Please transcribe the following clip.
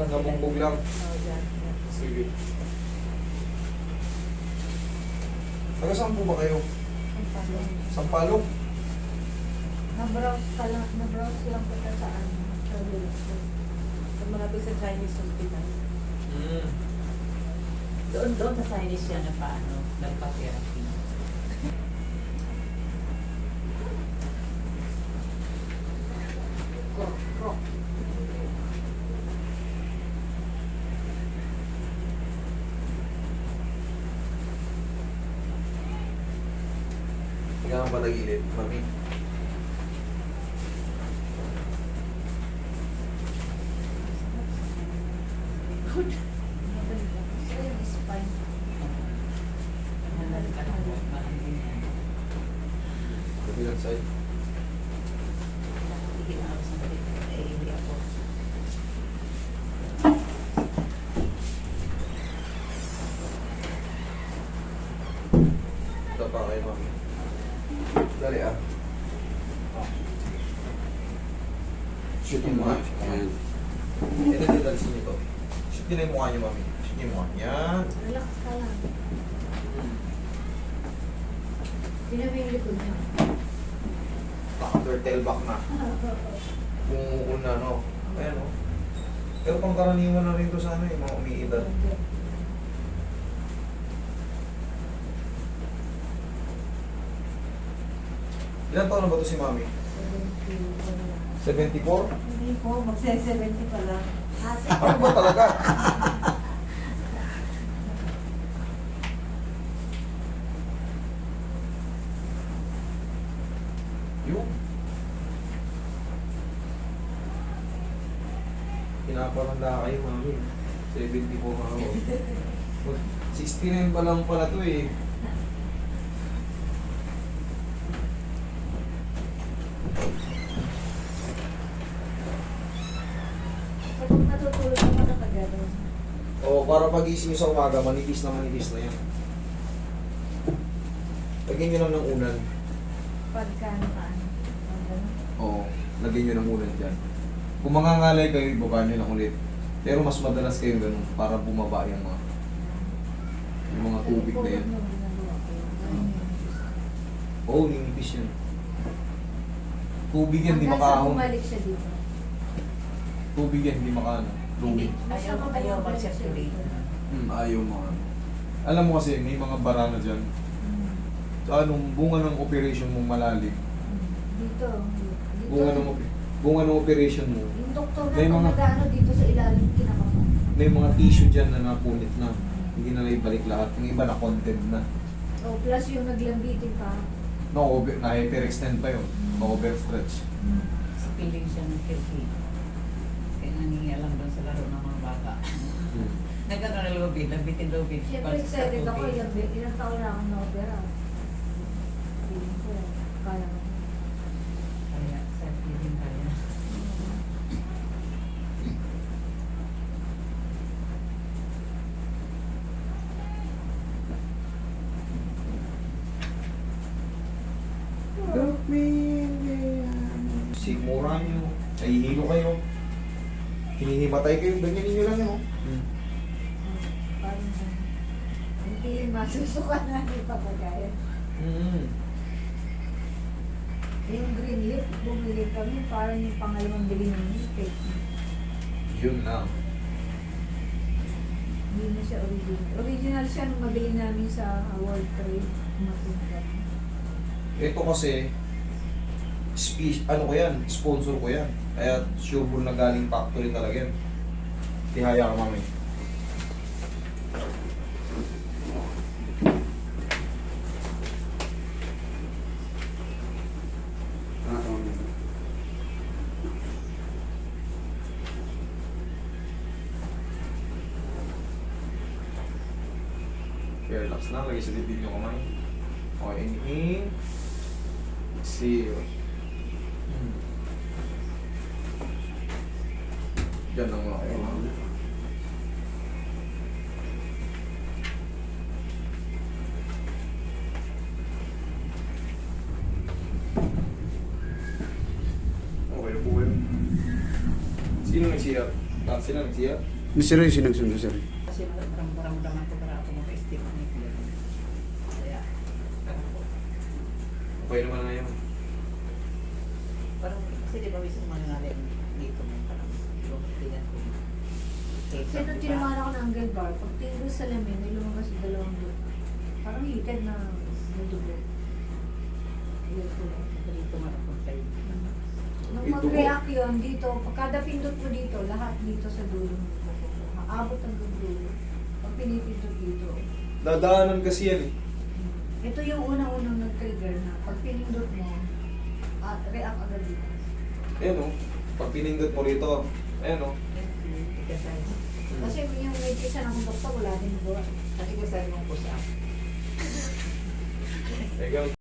Nabugbog lang. Oo, dyan. Sige. Taga saan po ba kayo? Sampalok? Na-browse ka lang, na-browse lang kita sa ano, sa website. Sa malapit sa Chinese hospital. Mm. Doon, doon sa Chinese siya na paano, nagpa-therapy. Krok, krok. Tingnan mo ba nagilid, mami? Magaling ako. So, yung spine. Nandun ka na po, marami yan. Kabilang side. Hindi na ako sa balik. Eh, hindi ako. Ito pa kayo, mami. Dali ah. Shoot yung mukha. Ayan. Ito yung dalsin nito. Shoot nila yung mukha niyo, mami. Shoot yung mukha. Yan. Relax ka lang. Tingnan mo yung likod niya. Naka-turtle back na. Kung una, no? Ayan, no? Pero pang karaniwan na rin to sa ano, yung mga umiidad. Ilan taon na ba to si mami? 74? Hindi po, magse-70 pa lang. Ano ba talaga? Yun. Pinaparanda kayo, mami. 74 na ako. 69 pa lang pala to eh. Natutulog ako na kagano'n. O, para pagising sa umaga, manipis na manipis na yan. Lagyan nyo lang ng unan. Pagka ano ka, ano. Pag gano'n. Oo, lagyan nyo ng unan dyan. Kung mangangalay kayo, ibaba nyo lang ulit. Pero mas madalas kayo ganun para bumaba yung mga yung mga tubig na yan. Oo, oh, ninipis yan. Tubig yan, di Hanggang sa bumalik siya dito. Tubig yan, di. Hindi, Tubig. ayaw, ayaw mag-circulate. Hmm, ayaw mga ano. Alam mo kasi, may mga bara na dyan. Hmm. So, anong bunga ng operation mong malalim? Dito. Dito. Bunga ng, op- bunga ng operation mo, Yung doktor na May kung mga- nag-ano dito sa ilalim, kinakapan. may mga tissue dyan na napunit na. Hindi na naibalik lahat. Yung iba na content na. Oh, plus yung naglambitin pa. No, over, na-hyperextend pa yun. Na-overstretch. Sa piling siya ng kirki. Kaya nangingialam doon sa laro ng mga bata. Hmm. Nagkano na lobby, lambitin lobby. Siyempre excited ako. Ilang, taon na akong na-opera. Feeling ko, kaya ko. Kaya, sa piling kaya. Sigmura nyo. Nahihilo kayo. Hinihimatay kayo. Ganyan ninyo lang yun. Hmm. Parang hindi masusukan na hindi papagaya. Hmm. Yung green leaf, bumili kami, parang yung pangalawang bili namin, fake. Yun lang. Hindi na siya original. Original siya nung mabili namin sa World Trade. Matinda. Ito kasi, spe- ano ko yan, sponsor ko yan. Kaya sure na galing factory talaga yan. Tihaya ka mami. Okay, relax na. Lagi sa dibdib yung kamay. Okay, inhale. Exhale. Diyan lang mga kayo. Okay na po. Sino nag-CR? Taxi na, nagsiya. Ni sir yung sinagsundo sir. Kasi maramdaman ko para ako ito. Kaya, Okay naman na yun. parang, kasi di ba mismo mangalim dito mo parang. Kasi nung tinamaan ako ng angle bar, pag tingin ko sa lamin, may lumabas yung dalawang dot. Parang heated na ako tayo. Nung Ito mag-react yun, dito, pagkada pindot mo dito, lahat dito sa dulo mo. Maabot ang dulo. Pag pinipindot dito. Dadaanan kasi yan eh. Ito yung unang-unang nag-trigger na pag pinindot mo, ah, react agad dito. Ayan o. Pag pinindot mo rito, ayan o. Tigasan. Kasi yung may kisa ng doktor, wala din magawa. Tigasan mo po sa Teka.